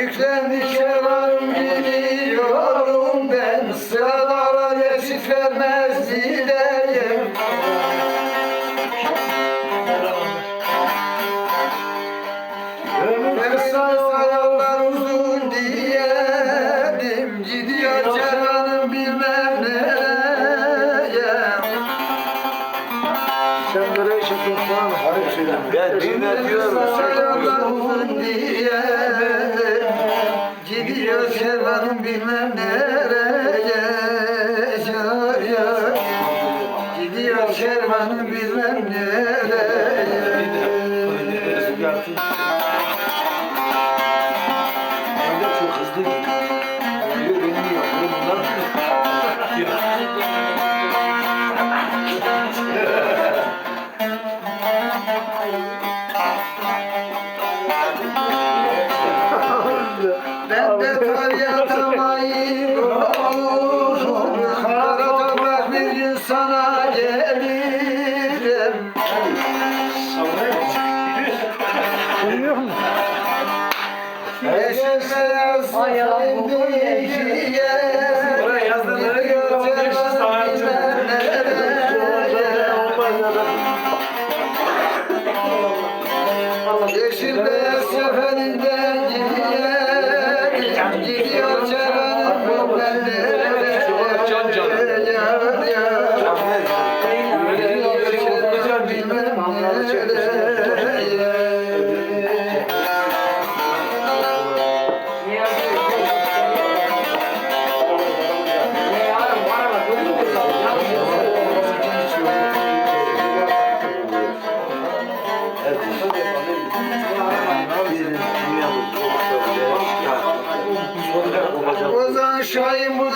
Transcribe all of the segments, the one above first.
Yüklendikçe varım gidiyorum ben. Sıralara geçit vermez Ben dinletiyorum. Sayalım diye Gidiyor kervanım bilmem nereye Yar yar Gidiyor kervanım bilmem nereye Evde çok hızlı gidiyor. Benim yapıyorum bunlar. Ben de feryatamayım Kara toprak bir gün sana gelirim. Bilmiyor musun? Eşim beyaz sevdiği Buraya gidiyor canım bilmem nereye Can can. Yar yar Şahin bu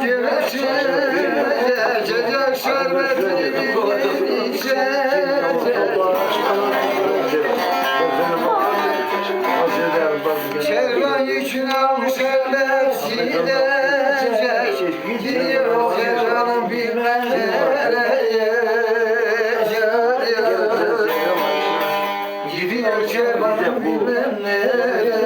göçecek Cecek şerbetini içecek Kervan yükünü almış eller gidecek Gidiyor kervanın bilmem nereye Gidiyor kervanın bilmem nereye